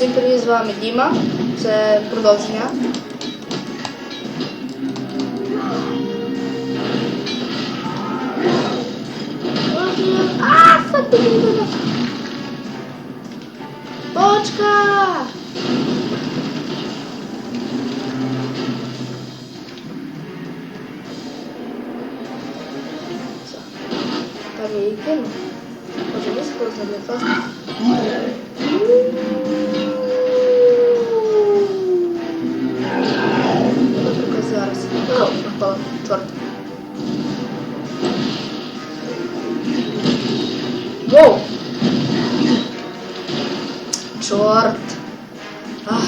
Всім привіт, з вами Діма. Це продовження. Бочка! Там я її кину. Може, вискочила для того. черт. Воу! Черт! Ах.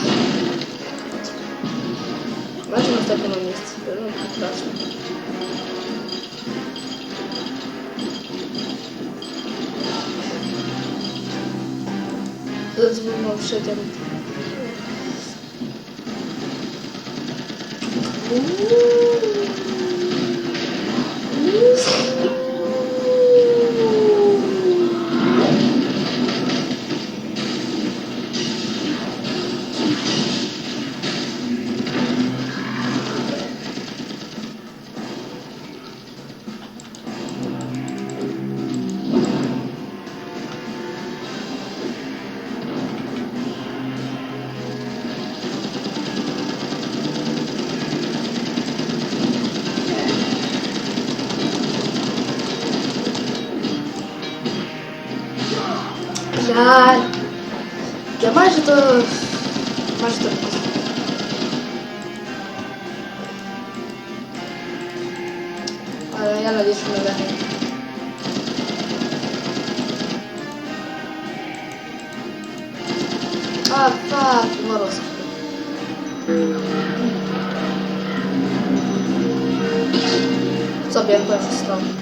Важно на таком месте. Ну, прекрасно. Задумавши там. Ууу! Жаль. Я майже то. Майже то. Але я надіюсь, що не виграю. А, фак, мороз. Собі я перший став.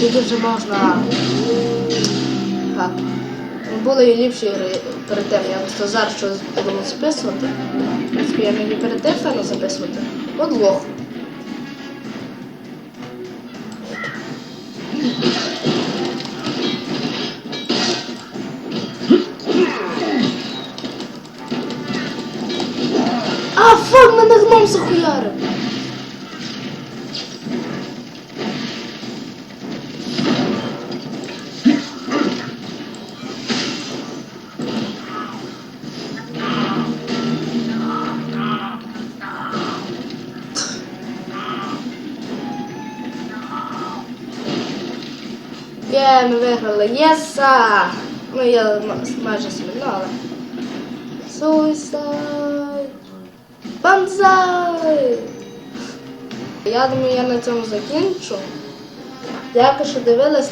Тут вже можна. Так. Були і ліпші ігри перед тим. Я зараз щось буду записувати. В принципі, я міг і перед тим файно записувати. От лох. А, фак, мене гном захуярив. Є, ми виграли. Єса! Ну, я майже сміла, але. Суйсайд! Банзай! Я думаю, я на цьому закінчу. Дякую, що дивились.